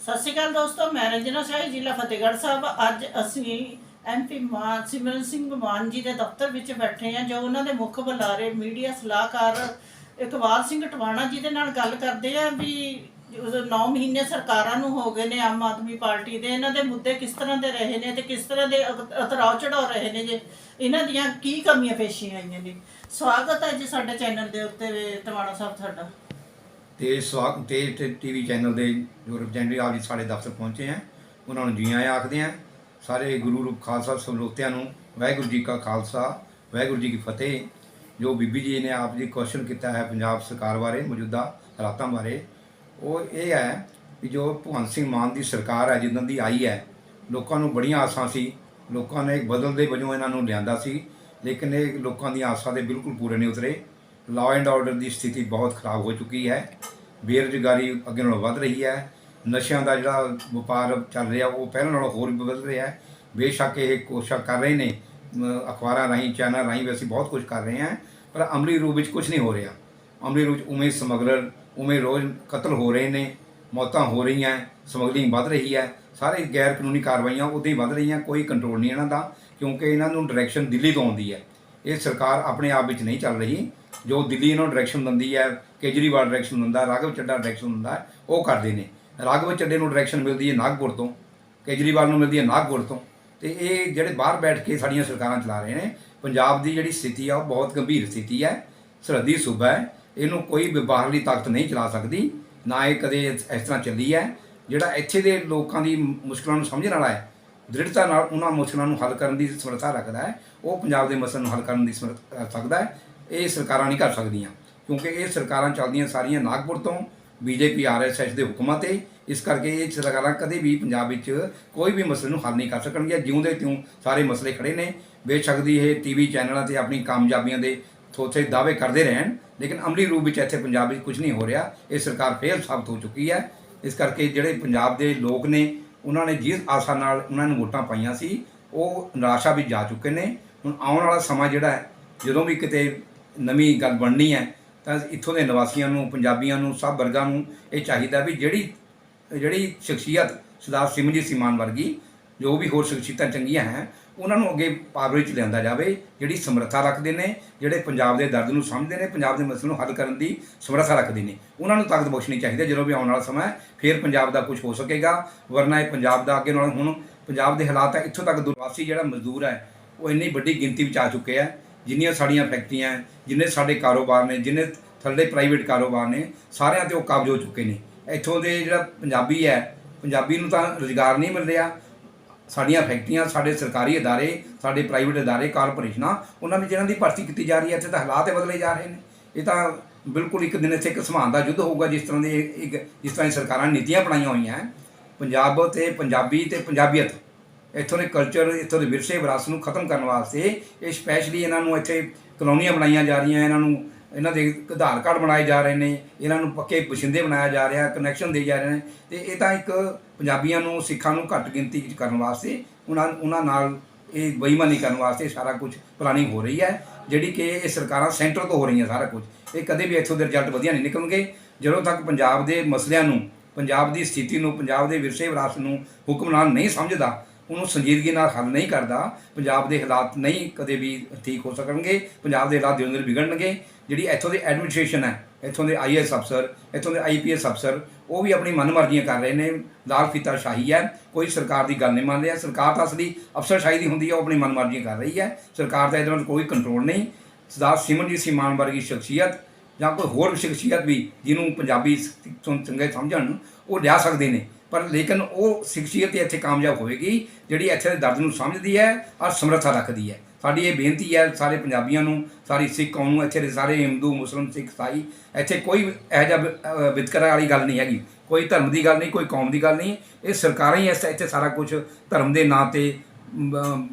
ਸਤਿ ਸ਼੍ਰੀ ਅਕਾਲ ਦੋਸਤੋ, ਮੈਂ ਰੰਜਨਾ ਸ਼ਾਹੀ, ਜ਼ਿਲ੍ਹਾ ਫਤਿਹਗੜ੍ਹ ਸਾਹਿਬ। ਅੱਜ ਅਸੀਂ ਐਮਪੀ ਮਾਨ, ਸਿਮਰਨ ਸਿੰਘ ਮਾਨ ਜੀ ਦੇ ਦਫ਼ਤਰ ਵਿੱਚ ਬੈਠੇ ਹਾਂ, ਜੋ ਉਹਨਾਂ ਦੇ ਮੁੱਖ ਬੁਲਾਰੇ, ਮੀਡੀਆ ਸਲਾਹਕਾਰ ਇਕਬਾਲ ਸਿੰਘ ਟਵਾਣਾ ਜੀ ਦੇ ਨਾਲ ਗੱਲ ਕਰਦੇ ਆ ਵੀ 9 ਮਹੀਨੇ ਸਰਕਾਰਾਂ ਨੂੰ ਹੋ ਗਏ ਨੇ, ਆਮ ਆਦਮੀ ਪਾਰਟੀ ਦੇ। ਇਹਨਾਂ ਦੇ ਮੁੱਦੇ ਕਿਸ ਤਰ੍ਹਾਂ ਦੇ ਰਹੇ ਨੇ ਤੇ ਕਿਸ ਤਰ੍ਹਾਂ ਦੇ ਅਗ- ਉਤਰਾਅ ਰਹੇ ਨੇ ਜੇ? ਇਹਨਾਂ ਦੀਆਂ ਕੀ ਕਮੀਆਂ ਪੇਸ਼ੀਆਂ ਆਈਆਂ ਨੇ? ਸਵਾਗਤ ਹੈ ਜੀ ਸਾਡੇ ਚੈਨਲ ਦੇ ਉੱਤੇ, ਟਵਾਣਾ ਸਾਹਿਬ ਤੁਹਾਡਾ। ਤੇ ਸਵਾਗਤ ਤੇ ਟੀਵੀ ਚੈਨਲ ਦੇ ਜੋ ਰਿਪਰੈਜ਼ੈਂਟੇਟਿਵ ਆਪ ਜੀ ਸਾਡੇ ਦਫ਼ਤਰ ਪਹੁੰਚੇ ਆ, ਉਹਨਾਂ ਨੂੰ ਜੀ ਆਇਆਂ ਆਖਦੇ ਆ, ਸਾਰੇ ਗੁਰੂ ਰੂਪ ਖਾਲਸਾ ਸਮਲੋਤਿਆਂ ਨੂੰ ਵਾਹਿਗੁਰੂ ਜੀ ਕਾ ਖਾਲਸਾ, ਵਾਹਿਗੁਰੂ ਜੀ ਕੀ ਫਤਿਹ। ਜੋ ਬੀਬੀ ਜੀ ਨੇ ਆਪ ਜੀ ਕੁਐਸਚਨ ਕੀਤਾ ਹੈ ਪੰਜਾਬ ਸਰਕਾਰ ਬਾਰੇ, ਮੌਜੂਦਾ ਹਾਲਾਤਾਂ ਬਾਰੇ, ਉਹ ਇਹ ਹੈ ਕਿ ਜੋ ਭਗਵੰਤ ਸਿੰਘ ਮਾਨ ਦੀ ਸਰਕਾਰ ਹੈ, ਜਿੱਦਾਂ ਦੀ ਆਈ ਹੈ, ਲੋਕਾਂ ਨੂੰ ਬੜੀਆਂ ਆਸਾਂ ਸੀ, ਲੋਕਾਂ ਨੇ ਇੱਕ ਬਦਲਦੇ ਵਜੋਂ ਇਹਨਾਂ ਨੂੰ ਲਿਆਂਦਾ ਸੀ, ਲੇਕਿਨ ਇਹ ਲੋਕਾਂ ਦੀਆਂ ਆਸਾਂ ਦੇ ਬਿਲਕੁਲ ਪੂਰੇ ਨਹੀਂ ਉਤਰੇ। ਲਾਅ ਐਂਡ ਆਰਡਰ ਦੀ ਸਥਿਤੀ ਬਹੁਤ ਖਰਾਬ ਹੋ ਚੁੱਕੀ ਹੈ। ਬੇਰੁਜ਼ਗਾਰੀ ਅੱਗੇ ਨਾਲੋਂ ਵੱਧ ਰਹੀ ਹੈ। ਨਸ਼ਿਆਂ ਦਾ ਜਿਹੜਾ ਵਪਾਰ ਚੱਲ ਰਿਹਾ, ਉਹ ਪਹਿਲਾਂ ਨਾਲੋਂ ਹੋਰ ਵੀ ਵੱਧ ਰਿਹਾ ਹੈ। ਬੇਸ਼ੱਕ ਇਹ ਕੋਸ਼ਿਸ਼ਾਂ ਕਰ ਰਹੇ ਨੇ ਅਖਬਾਰਾਂ ਰਾਹੀਂ, ਚੈਨਲ ਰਾਹੀਂ ਵੀ ਅਸੀਂ ਬਹੁਤ ਕੁਝ ਕਰ ਰਹੇ ਹਾਂ, ਪਰ ਅਮਲੀ ਰੂਪ ਵਿੱਚ ਕੁਝ ਨਹੀਂ ਹੋ ਰਿਹਾ। ਅਮਲੀ ਰੂਪ ਵਿੱਚ ਉਵੇਂ ਸਮਗਲਰ, ਉਵੇਂ ਰੋਜ਼ ਕਤਲ ਹੋ ਰਹੇ ਨੇ, ਮੌਤਾਂ ਹੋ ਰਹੀਆਂ, ਸਮਗਲਿੰਗ ਵੱਧ ਰਹੀ ਹੈ। ਸਾਰੇ ਗੈਰ ਕਾਨੂੰਨੀ ਕਾਰਵਾਈਆਂ ਉਦਾਂ ਹੀ ਵੱਧ ਰਹੀਆਂ, ਕੋਈ ਕੰਟਰੋਲ ਨਹੀਂ ਇਹਨਾਂ ਦਾ, ਕਿਉਂਕਿ ਇਹਨਾਂ ਨੂੰ ਡਾਇਰੈਕਸ਼ਨ ਦਿੱਲੀ ਤੋਂ ਆਉਂਦੀ ਹੈ। ਇਹ ਸਰਕਾਰ ਆਪਣੇ ਆਪ ਵਿੱਚ ਨਹੀਂ ਚੱਲ ਰਹੀ। ਜੋ ਦਿੱਲੀ ਨੂੰ ਡਾਇਰੈਕਸ਼ਨ ਦਿੰਦੀ ਹੈ, ਕੇਜਰੀਵਾਲ ਡਾਇਰੈਕਸ਼ਨ ਦਿੰਦਾ, ਰਾਘਵ ਚੱਡਾ ਡਾਇਰੈਕਸ਼ਨ ਦਿੰਦਾ, ਉਹ ਕਰਦੇ ਨੇ। ਰਾਘਵ ਚੱਡੇ ਨੂੰ ਡਾਇਰੈਕਸ਼ਨ ਮਿਲਦੀ ਹੈ ਨਾਗਪੁਰ ਤੋਂ, ਕੇਜਰੀਵਾਲ ਨੂੰ ਮਿਲਦੀ ਹੈ ਨਾਗਪੁਰ ਤੋਂ। ਤੇ ਇਹ ਜਿਹੜੇ ਬਾਹਰ ਬੈਠ ਕੇ ਸਾਡੀਆਂ ਸਰਕਾਰਾਂ ਚਲਾ ਰਹੇ ਨੇ, ਪੰਜਾਬ ਦੀ ਜਿਹੜੀ ਸਥਿਤੀ ਆ, ਉਹ ਬਹੁਤ ਗੰਭੀਰ ਸਥਿਤੀ ਹੈ, ਸਰਹੱਦੀ ਸੂਬਾ ਹੈ, ਇਹਨੂੰ ਕੋਈ ਵੀ ਬਾਹਰਲੀ ਤਾਕਤ ਨਹੀਂ ਚਲਾ ਸਕਦੀ, ਨਾ ਇਹ ਕਦੇ ਇਸ ਇਸ ਤਰ੍ਹਾਂ ਚੱਲੀ ਹੈ। ਜਿਹੜਾ ਇੱਥੇ ਦੇ ਲੋਕਾਂ ਦੀ ਮੁਸ਼ਕਲਾਂ ਨੂੰ ਸਮਝਣ ਵਾਲਾ ਹੈ ਦ੍ਰਿੜਤਾ ਨਾਲ ਉਹਨਾਂ ਮੁਸ਼ਕਲਾਂ ਨੂੰ ਹੱਲ ਕਰਨ ਦੀ ਸਮਰੱਥਾ ਰੱਖਦਾ ਹੈ। ਉਹ ਪੰਜਾਬ ਦੇ ਮਸਲੇ ਨੂੰ ਹੱਲ ਕਰਨ ਦੀ ਸਮਰੱਥਾ ਸਕਦਾ ਹੈ। ਇਹ ਸਰਕਾਰਾਂ ਨਹੀਂ ਕਰ ਸਕਦੀਆਂ। ਕਿਉਂਕਿ ਇਹ ਸਰਕਾਰਾਂ ਚੱਲਦੀਆਂ ਸਾਰੀਆਂ ਨਾਗਪੁਰ ਤੋਂ ਬੀਜੇਪੀ ਆਰਐਸਐਸ ਦੇ ਹੁਕਮਾਂ ਤੇ। ਇਸ ਕਰਕੇ ਇਹ ਸਰਕਾਰਾਂ ਕਦੇ ਵੀ ਪੰਜਾਬ ਵਿੱਚ ਕੋਈ ਵੀ ਮਸਲੇ ਨੂੰ ਹੱਲ ਨਹੀਂ ਕਰ ਸਕਣਗੀਆਂ। ਜਿਉਂਦੇ ਤਿਉਂ ਸਾਰੇ ਮਸਲੇ ਖੜੇ ਨੇ। ਬੇਸ਼ੱਕ ਦੀ ਇਹ ਟੀਵੀ ਚੈਨਲਾਂ ਤੇ ਆਪਣੀ ਕਾਮਯਾਬੀਆਂ ਦੇ ਥੋਥੇ ਦਾਅਵੇ ਕਰਦੇ ਰਹਿਣ। ਲੇਕਿਨ ਅਮਲੀ ਰੂਪ ਵਿੱਚ ਇੱਥੇ ਪੰਜਾਬ ਵਿੱਚ ਕੁਝ ਨਹੀਂ ਹੋ ਰਿਹਾ। ਇਹ ਸਰਕਾਰ ਫੇਲ ਸਾਬਤ ਹੋ ਚੁੱਕੀ ਹੈ। ਇਸ ਕਰਕੇ ਜਿਹੜੇ ਪੰਜਾਬ ਦੇ ਲੋਕ ਨੇ ਉਹਨਾਂ ਨੇ ਜਿਸ ਆਸਾ ਨਾਲ ਉਹਨਾਂ ਨੂੰ ਵੋਟਾਂ ਪਾਈਆਂ ਸੀ, ਉਹ ਨਿਰਾਸ਼ਾ ਵਿੱਚ ਜਾ ਚੁੱਕੇ ਨੇ। ਹੁਣ ਆਉਣ ਵਾਲਾ ਸਮਾਂ ਜਿਹੜਾ ਹੈ, ਜਦੋਂ ਵੀ ਕਿਤੇ ਨਵੀਂ ਗੱਲ ਬਣਨੀ ਹੈ, ਤਾਂ ਇੱਥੋਂ ਦੇ ਨਿਵਾਸੀਆਂ ਨੂੰ, ਪੰਜਾਬੀਆਂ ਨੂੰ, ਸਭ ਵਰਗਾਂ ਨੂੰ ਇਹ ਚਾਹੀਦਾ ਵੀ ਜਿਹੜੀ ਜਿਹੜੀ ਸ਼ਖਸੀਅਤ ਸਰਦਾਰ ਸਿਮਰਜੀਤ ਸਿੰਘ ਮਾਨ ਵਰਗੀ, ਜੋ ਵੀ ਹੋਰ ਸ਼ਖਸੀਅਤਾਂ ਚੰਗੀਆਂ ਹੈ ਉਹਨਾਂ ਨੂੰ ਅੱਗੇ ਪਾਵਰ ਵਿੱਚ ਲਿਆਂਦਾ ਜਾਵੇ ਜਿਹੜੀ ਸਮਰੱਥਾ ਰੱਖਦੇ ਨੇ ਜਿਹੜੇ ਪੰਜਾਬ ਦੇ ਦਰਦ ਨੂੰ ਸਮਝਦੇ ਨੇ ਪੰਜਾਬ ਦੇ ਮਸਲੇ ਨੂੰ ਹੱਲ ਕਰਨ ਦੀ ਸਮਰੱਥਾ ਰੱਖਦੇ ਨੇ। ਉਹਨਾਂ ਨੂੰ ਤਾਕਤ ਬਖਸ਼ਣੀ ਚਾਹੀਦੀ ਹੈ ਜਦੋਂ ਵੀ ਆਉਣ ਵਾਲਾ ਸਮਾਂ ਹੈ, ਫਿਰ ਪੰਜਾਬ ਦਾ ਕੁਝ ਹੋ ਸਕੇਗਾ ਵਰਨਾ ਇਹ ਪੰਜਾਬ ਦਾ ਅੱਗੇ ਨਾਲ ਹੁਣ ਪੰਜਾਬ ਦੇ ਹਾਲਾਤ ਹੈ ਇੱਥੋਂ ਤੱਕ ਦੁਰਵਾਸੀ ਜਿਹੜਾ ਮਜ਼ਦੂਰ ਹੈ ਉਹ ਇੰਨੀ ਵੱਡੀ ਗਿਣਤੀ ਵਿੱਚ ਆ ਚੁੱਕੇ ਆ ਜਿੰਨੀਆਂ ਸਾਡੀਆਂ ਫੈਕਟਰੀਆਂ ਜਿੰਨੇ ਸਾਡੇ ਕਾਰੋਬਾਰ ਨੇ ਜਿੰਨੇ ਥੱਲੇ ਪ੍ਰਾਈਵੇਟ ਕਾਰੋਬਾਰ ਨੇ ਸਾਰਿਆਂ ਤੇ ਉਹ ਕਾਬਜ਼ ਹੋ ਚੁੱਕੇ ਨੇ। ਇੱਥੋਂ ਦੇ ਜਿਹੜਾ ਪੰਜਾਬੀ ਹੈ ਪੰਜਾਬੀ ਨੂੰ ਤਾਂ ਰੁਜ਼ਗਾਰ ਨਹੀਂ ਮਿਲ ਰਿਹਾ ਸਾਡੀਆਂ ਫੈਕਟਰੀਆਂ, ਸਾਡੇ ਸਰਕਾਰੀ ਅਦਾਰੇ, ਸਾਡੇ ਪ੍ਰਾਈਵੇਟ ਅਦਾਰੇ ਕਾਰਪੋਰੇਸ਼ਨਾਂ ਉਹਨਾਂ ਵਿੱਚ ਜਿਹਨਾਂ ਦੀ ਭਰਤੀ ਕੀਤੀ ਜਾ ਰਹੀ ਹੈ, ਇੱਥੇ ਤਾਂ ਹਾਲਾਤ ਹੀ ਬਦਲੇ ਜਾ ਰਹੇ ਨੇ। ਇਹ ਤਾਂ ਬਿਲਕੁਲ ਇੱਕ ਦਿਨ ਇੱਥੇ ਇੱਕ ਸਮਾਨ ਦਾ ਯੁੱਧ ਹੋਊਗਾ, ਜਿਸ ਤਰ੍ਹਾਂ ਦੇ ਇੱਕ, ਜਿਸ ਤਰ੍ਹਾਂ ਦੀ ਸਰਕਾਰਾਂ ਨੇ ਨੀਤੀਆਂ ਬਣਾਈਆਂ ਹੋਈਆਂ ਪੰਜਾਬ ਤੇ ਪੰਜਾਬੀ ਤੇ ਪੰਜਾਬੀਅਤ। ਇੱਥੋਂ ਦੇ ਕਲਚਰ ਇੱਥੋਂ ਦੇ ਵਿਰਸੇ ਵਿਰਾਸਤ ਨੂੰ ਖਤਮ ਕਰਨ ਵਾਸਤੇ ਇਹ ਸਪੈਸ਼ਲੀ ਇਹਨਾਂ ਨੂੰ ਇੱਥੇ ਕਲੋਨੀਆਂ ਬਣਾਈਆਂ ਜਾ ਰਹੀਆਂ, ਇਹਨਾਂ ਨੂੰ ਇਹਨਾਂ ਦੇ ਆਧਾਰ ਕਾਰਡ ਬਣਾਏ ਜਾ ਰਹੇ ਨੇ, ਇਹਨਾਂ ਨੂੰ ਪੱਕੇ ਪਛਿੰਦੇ ਬਣਾਇਆ ਜਾ ਰਿਹਾ ਕਨੈਕਸ਼ਨ ਦੇ ਜਾ ਰਹੇ ਨੇ ਤੇ ਇਹ ਤਾਂ ਇੱਕ ਪੰਜਾਬੀਆਂ ਨੂੰ, ਸਿੱਖਾਂ ਨੂੰ ਘੱਟ ਗਿਣਤੀ ਵਿੱਚ ਕਰਨ ਵਾਸਤੇ, ਉਹਨਾਂ ਉਹਨਾਂ ਨਾਲ ਇਹ ਬੇਈਮਾਨੀ ਕਰਨ ਵਾਸਤੇ ਸਾਰਾ ਕੁਝ ਪਲਾਨਿੰਗ ਹੋ ਰਹੀ ਹੈ, ਜਿਹੜੀ ਕਿ ਇਹ ਸਰਕਾਰਾਂ ਸੈਂਟਰ ਤੋਂ ਹੋ ਰਹੀਆਂ ਸਾਰਾ ਕੁਝ। ਇਹ ਕਦੇ ਵੀ ਇੱਥੋਂ ਦੇ ਰਿਜ਼ਲਟ ਵਧੀਆ ਨਹੀਂ ਨਿਕਲਣਗੇ। ਜਦੋਂ ਤੱਕ ਪੰਜਾਬ ਦੇ ਮਸਲਿਆਂ ਨੂੰ, ਪੰਜਾਬ ਦੀ ਸਥਿਤੀ ਨੂੰ, ਪੰਜਾਬ ਦੇ ਵਿਰਸੇ ਵਿਰਾਸਤ ਨੂੰ ਹੁਕਮਰਾਨ ਨਹੀਂ ਸਮਝਦਾ ਉਹਨੂੰ ਸੰਜੀਦਗੀ ਨਾਲ ਹੱਲ ਨਹੀਂ ਕਰਦਾ, ਪੰਜਾਬ ਦੇ ਹਾਲਾਤ ਨਹੀਂ ਕਦੇ ਵੀ ਠੀਕ ਹੋ ਸਕਣਗੇ, ਪੰਜਾਬ ਦੇ ਹਾਲਾਤ ਦਿਨੋਂ ਦਿਨ ਵਿਗੜਨਗੇ, ਜਿਹੜੀ ਇੱਥੋਂ ਦੀ ਐਡਮਿਨਿਸਟ੍ਰੇਸ਼ਨ ਹੈ, ਇੱਥੋਂ ਦੇ ਆਈਐਸ ਅਫਸਰ ਇੱਥੋਂ ਦੇ ਆਈਪੀਐਸ ਅਫਸਰ ਉਹ ਵੀ ਆਪਣੀ ਮਨਮਰਜ਼ੀਆਂ ਕਰ ਰਹੇ ਨੇ, ਲਾਲ ਫੀਤਾ ਸ਼ਾਹੀ ਹੈ, ਕੋਈ ਸਰਕਾਰ ਦੀ ਗੱਲ ਨਹੀਂ ਮੰਨ ਰਿਹਾ, ਸਰਕਾਰ ਤਾਂ ਅਸਲੀ ਅਫਸਰਸ਼ਾਹੀ ਦੀ ਹੁੰਦੀ ਹੈ, ਉਹ ਆਪਣੀ ਮਨਮਰਜ਼ੀਆਂ ਕਰ ਰਹੀ ਹੈ, ਸਰਕਾਰ ਦਾ ਇਹਦੇ ਨਾਲ ਕੋਈ ਕੰਟਰੋਲ ਨਹੀਂ, ਸਰਦਾਰ ਸਿਮਰਜੀਤ ਸਿੰਘ ਮਾਨ ਵਰਗੀ ਸ਼ਖਸੀਅਤ ਜਾਂ ਕੋਈ ਹੋਰ ਸ਼ਖਸੀਅਤ ਵੀ ਜਿਹਨੂੰ ਪੰਜਾਬੀ ਚੰਗੇ ਸਮਝਣ, ਉਹ ਲਿਆ ਸਕਦੇ ਨੇ। ਪਰ ਲੇਕਿਨ ਉਹ ਸ਼ਖਸੀਅਤ ਹੀ ਇੱਥੇ ਕਾਮਯਾਬ ਹੋਵੇਗੀ, ਜਿਹੜੀ ਇੱਥੇ ਦੇ ਦਰਦ ਨੂੰ ਸਮਝਦੀ ਹੈ, ਔਰ ਸਮਰੱਥਾ ਰੱਖਦੀ ਹੈ। ਸਾਡੀ ਇਹ ਬੇਨਤੀ ਹੈ ਸਾਰੇ ਪੰਜਾਬੀਆਂ ਨੂੰ, ਸਾਰੀ ਸਿੱਖ ਕੌਮ ਨੂੰ, ਇੱਥੇ ਦੇ ਸਾਰੇ ਹਿੰਦੂ ਮੁਸਲਮਾਨ ਸਿੱਖ ਇਸਾਈ ਇੱਥੇ ਕੋਈ ਇਹੋ ਜਿਹਾ ਵਿ- ਵਿਤਕਰਾ ਵਾਲੀ ਗੱਲ ਨਹੀਂ ਹੈਗੀ। ਕੋਈ ਧਰਮ ਦੀ ਗੱਲ ਨਹੀਂ, ਕੋਈ ਕੌਮ ਦੀ ਗੱਲ ਨਹੀਂ। ਇਹ ਸਰਕਾਰਾਂ ਹੀ ਇਸ ਇੱਥੇ ਸਾਰਾ ਕੁਝ ਧਰਮ ਦੇ ਨਾਂ ਤੇ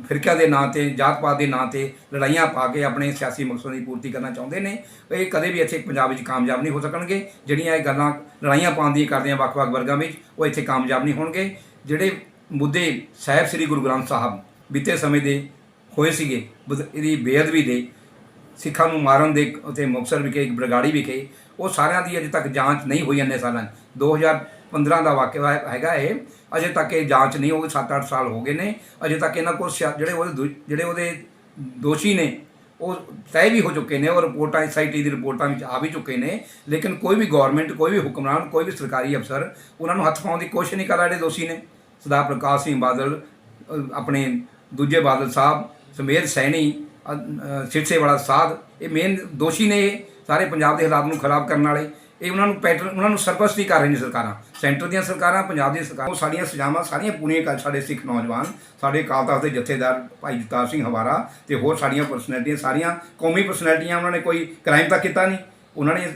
ਫਿਰਕਿਆਂ ਦੇ ਨਾਂ ਤੇ ਜਾਤ ਪਾਤ ਦੇ ਨਾਂ ਤੇ ਲੜਾਈਆਂ ਪਾ ਕੇ ਆਪਣੇ ਸਿਆਸੀ ਮਕਸਦ ਦੀ ਪੂਰਤੀ ਕਰਨਾ ਚਾਹੁੰਦੇ ਨੇ। ਇਹ ਕਦੇ ਵੀ ਇੱਥੇ ਪੰਜਾਬ ਵਿੱਚ ਕਾਮਯਾਬ ਨਹੀਂ ਹੋ ਸਕਣਗੇ। ਜਿਹੜੀਆਂ ਇਹ ਗੱਲਾਂ ਲੜਾਈਆਂ ਪਾਉਣ ਦੀਆਂ ਕਰਦੇ ਆ ਵੱਖ-ਵੱਖ ਵਰਗਾਂ ਵਿੱਚ, ਉਹ ਇੱਥੇ ਕਾਮਯਾਬ ਨਹੀਂ ਹੋਣਗੇ। ਜਿਹੜੇ ਮੁੱਦੇ ਸਾਹਿਬ ਸ੍ਰੀ ਗੁਰੂ ਗ੍ਰੰਥ ਸਾਹਿਬ ਬੀਤੇ ਸਮੇਂ ਦੇ ਹੋਏ ਸੀਗੇ ਇਹਦੀ ਬੇਅਦਬੀ ਦੇ ਸਿੱਖਾਂ ਨੂੰ ਮਾਰਨ ਦੇ ਉਤੇ ਮੁਕਤਸਰ ਵਿਖੇ, ਇੱਕ ਬਰਗਾੜੀ ਵਿਖੇ, ਉਹ ਸਾਰਿਆਂ ਦੀ ਅਜੇ ਤੱਕ ਜਾਂਚ ਨਹੀਂ ਹੋਈ ਇੰਨੇ ਸਾਲਾਂ 'ਚ। 2000 15 ਦਾ ਵਾਕਿਆ ਹੈ- ਹੈਗਾ ਇਹ। ਅਜੇ ਤੱਕ ਇਹ ਜਾਂਚ ਨਹੀਂ ਹੋ ਗਈ 7-8 ਸਾਲ ਹੋ ਗਏ ਨੇ। ਅਜੇ ਤੱਕ ਇਹਨਾਂ ਕੋਲ ਸ਼ਾ- ਜਿਹੜੇ ਉਹਦੇ ਦੂ- ਜਿਹੜੇ ਉਹਦੇ ਦੋਸ਼ੀ ਨੇ, ਉਹ ਤੈਅ ਵੀ ਹੋ ਚੁੱਕੇ ਨੇ, ਉਹ ਰਿਪੋਰਟਾਂ ਐਸਆਈਟੀ ਦੀ ਰਿਪੋਰਟਾਂ ਵਿੱਚ ਆ ਵੀ ਚੁੱਕੇ ਨੇ। ਲੇਕਿਨ ਕੋਈ ਵੀ ਗਵਰਨਮੈਂਟ ਕੋਈ ਵੀ ਹੁਕਮਰਾਨ, ਕੋਈ ਵੀ ਸਰਕਾਰੀ ਅਫਸਰ ਉਹਨਾਂ ਨੂੰ ਹੱਥ ਪਾਉਣ ਦੀ ਕੋਸ਼ਿਸ਼ ਨਹੀਂ ਕਰ ਰਹੇ ਜਿਹੜੇ ਦੋਸ਼ੀ ਨੇ। ਸਰਦਾਰ ਪ੍ਰਕਾਸ਼ ਸਿੰਘ ਬਾਦਲ ਆਪਣੇ ਦੂਜੇ ਬਾਦਲ ਸਾਹਿਬ ਸਮੇਰ ਸੈਣੀ ਸਿਰਸੇ ਵਾਲਾ ਸਾਧ, ਇਹ ਮੇਨ ਦੋਸ਼ੀ ਨੇ ਇਹ। ਸਾਰੇ ਪੰਜਾਬ ਦੇ ਹਾਲਾਤ ਨੂੰ ਖਰਾਬ ਕਰਨ ਵਾਲੇ। ਇਹ ਉਹਨਾਂ ਨੂੰ ਪੈਟਰਨ ਉਹਨਾਂ ਨੂੰ ਸਰਪ੍ਰਸਤੀ ਕਰ ਰਹੀ ਨੇ ਸਰਕਾਰਾਂ। ਸੈਂਟਰ ਦੀਆਂ ਸਰਕਾਰਾਂ, ਪੰਜਾਬ ਦੀਆਂ ਸਰਕਾਰਾਂ, ਉਹ ਸਾਡੀਆਂ ਸਜ਼ਾਵਾਂ ਸਾਰੀਆਂ ਪੂਰੀਆਂ ਕਰ ਸਾਡੇ ਸਿੱਖ ਨੌਜਵਾਨ, ਸਾਡੇ ਅਕਾਲ ਤਖਤ ਦੇ ਜਥੇਦਾਰ ਭਾਈ ਜਗਤਾਰ ਸਿੰਘ ਹਵਾਰਾ ਤੇ ਹੋਰ ਸਾਡੀਆਂ ਪਰਸਨੈਲਿਟੀਆਂ ਸਾਰੀਆਂ ਕੌਮੀ ਪਰਸਨੈਲਿਟੀਆਂ ਉਹਨਾਂ ਨੇ ਕੋਈ ਕ੍ਰਾਈਮ ਤਾਂ ਕੀਤਾ ਨਹੀਂ। ਉਹਨਾਂ ਨੇ